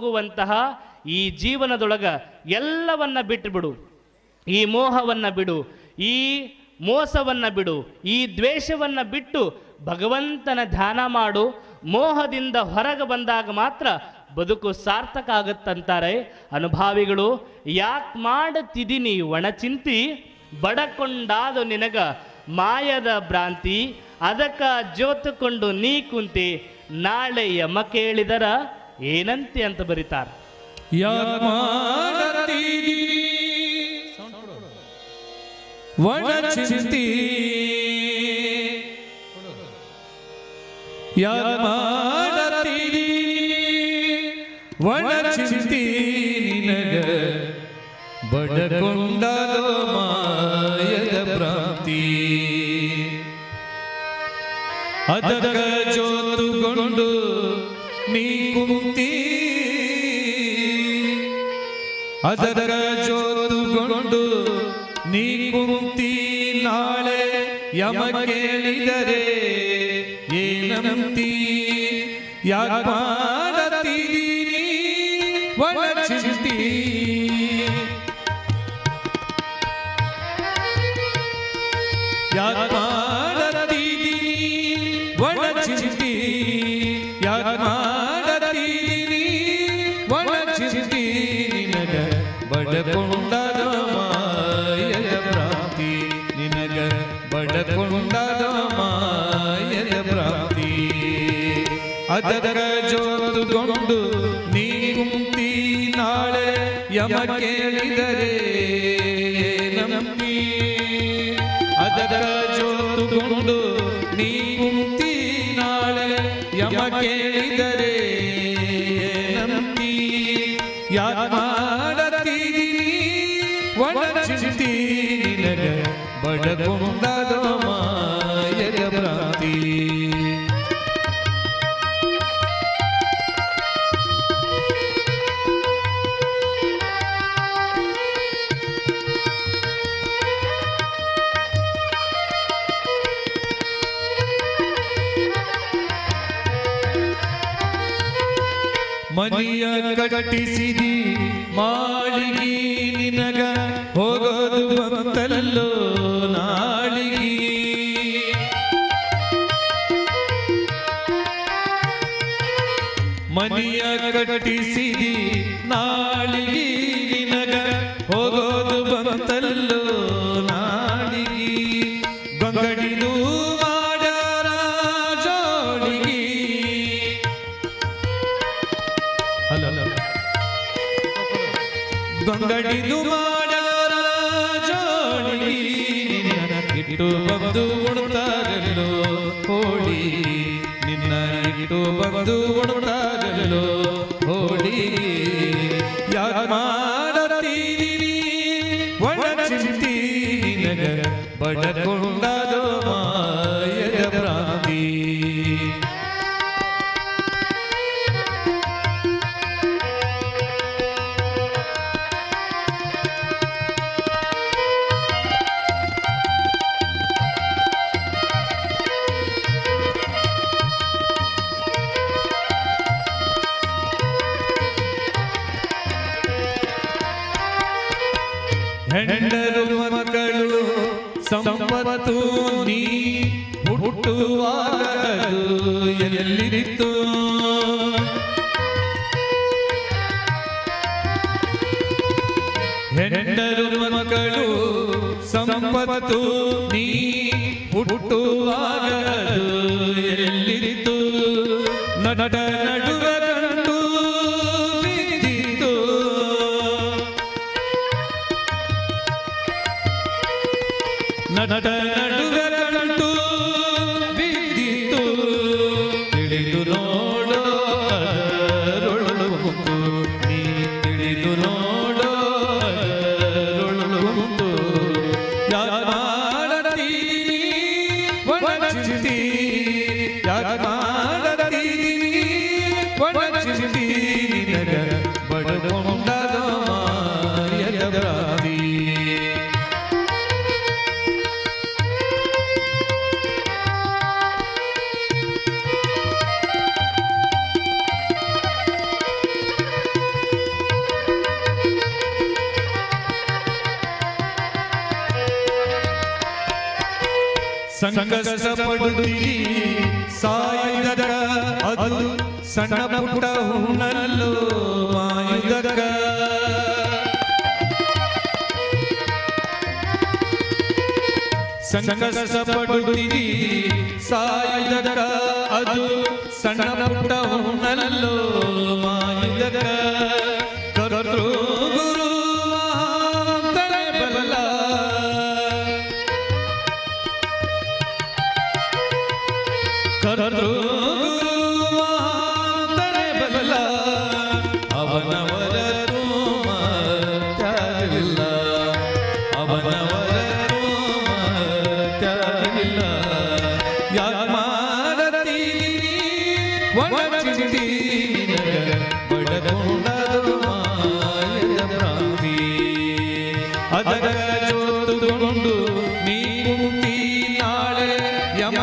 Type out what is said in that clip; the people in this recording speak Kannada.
ಹೋಗುವಂತಹ ಈ ಜೀವನದೊಳಗ ಎಲ್ಲವನ್ನ ಬಿಟ್ಟು ಬಿಡು ಈ ಮೋಹವನ್ನ ಬಿಡು, ಈ ಮೋಸವನ್ನ ಬಿಡು, ಈ ದ್ವೇಷವನ್ನ ಬಿಟ್ಟು ಭಗವಂತನ ಧ್ಯಾನ ಮಾಡು. ಮೋಹದಿಂದ ಹೊರಗೆ ಬಂದಾಗ ಮಾತ್ರ ಬದುಕು ಸಾರ್ಥಕ ಆಗುತ್ತಂತಾರೆ. ಅನುಭಾವಿಗಳು, ಯಾಕೆ ಮಾಡುತ್ತಿದ್ದೀನಿ ಒಣಚಿಂತಿ ಬಡಕೊಂಡಾದ ನಿನಗ ಮಾಯದ ಭ್ರಾಂತಿ. ಅದಕ್ಕ ಜೋತುಕೊಂಡು ನೀ ಕುಂತಿ. ನಾಳೆ ಯಮ ಕೇಳಿದರ. ಏನಂತೆ ಅಂತ ಬರೀತಾರೆ. ಯಾಕ್ ಮಾಡತೀರಿ ಒಣ ಚಿಂತಿ ಯಾಕ್ ಮಾಡತೀರಿ ಒಣ ಚಿಂತಿ ನಿನಗ? ಬಡಕೊಂಡದೋ ಮಾಯದ ಅದರ ಜೋತುಗೊಂಡು ನೀ ಕುಂತಿ ಅದರ ಜೋತುಗೊಂಡು ನೀ ಕುಂತಿ ನಾಳೆ ಯಮ ಕೇಳಿದರೆ ಏನಂತಿ? ಯಾಕ ಮಾಡತೀರಿ ಒಣ ಚಿಂತಿ ಯಾಕ ಮಾಡತೀರಿ ಒಣ ಚಿಂತಿ ಯಾಕ ಬಡಕೊಂಡದ ಮಾಯದ ಭ್ರಾಂತಿ ಅದರ ಜೋತುಗೊಂಡು ನೀ ಕುಂತಿ ನಾಳೆ ಯಮ ಕೇಳಿದರೆ ನಂಬಿ. ಅದರ ಜೋತುಗೊಂಡು ನೀ ಕುಂತಿ ನಾಳೆ ಯಮ ಕೇಳಿದರೆ ನಂಬಿ. ಯಾರ ಒಣ ಚಿಂತಿ ನಿನಗ ಮನಿಯ ಕಟ್ಟಿಸಿದಿ ಮಾಳಿಗೆ ನಿನಗ ಹೋಗೋದು ಬಂತಲ್ಲೋ ನಾಳಿಗೆ. ಮನಿಯ ಕಟ್ಟಿಸಿದಿ ನಾಳಿಗಿ ಗಂಗಡಿದು ಮಾಡ್ಯಾರ ಜೋಳಿಗಿ ನಿನ್ನ ಇಟ್ಟು ಬಂದು ಉಣ್ತಾರಲ್ಲೋ? ಹೋಳಿ ನಿನ್ನ ಇಟ್ಟು ಬಂದು ಉಣ್ತಾರಲ್ಲೋ? ಹೋಳಿ ಯಾಕ ಹೆಂಡರು ಮಕ್ಕಳು ಸಂಪತ್ತು ನೀ ಹುಟ್ಟುವಾಗ ಅದು ಎಲ್ಲಿರಿತ್ತು ಹೆಂಡರು ಮಕ್ಕಳು ಸಂಪತ್ತು ನೀ ಹುಟ್ಟುವಾಗ no, no, no, ಸಂಕಷ್ಟ ಪಡುತ್ತೀರಿ ಸಾಯುವುದಕ ಅದು ಸಣ್ಣ ಪುಟ್ಟ ಹುಣ್ಣಲ್ಲು ಮಾಯುವುದಕ ಸಂಕಷ್ಟ ಪಡುತ್ತೀರಿ ಅದು ಸಣ್ಣ ಪುಟ್ಟ ಹುಣ್ಣಲ್ಲು ಮಾಯುವುದಕ ಅದರ ಜೋತುಕೊಂಡು ನೀ ಕುಂತಿ ನಾಳೆ ಯಮ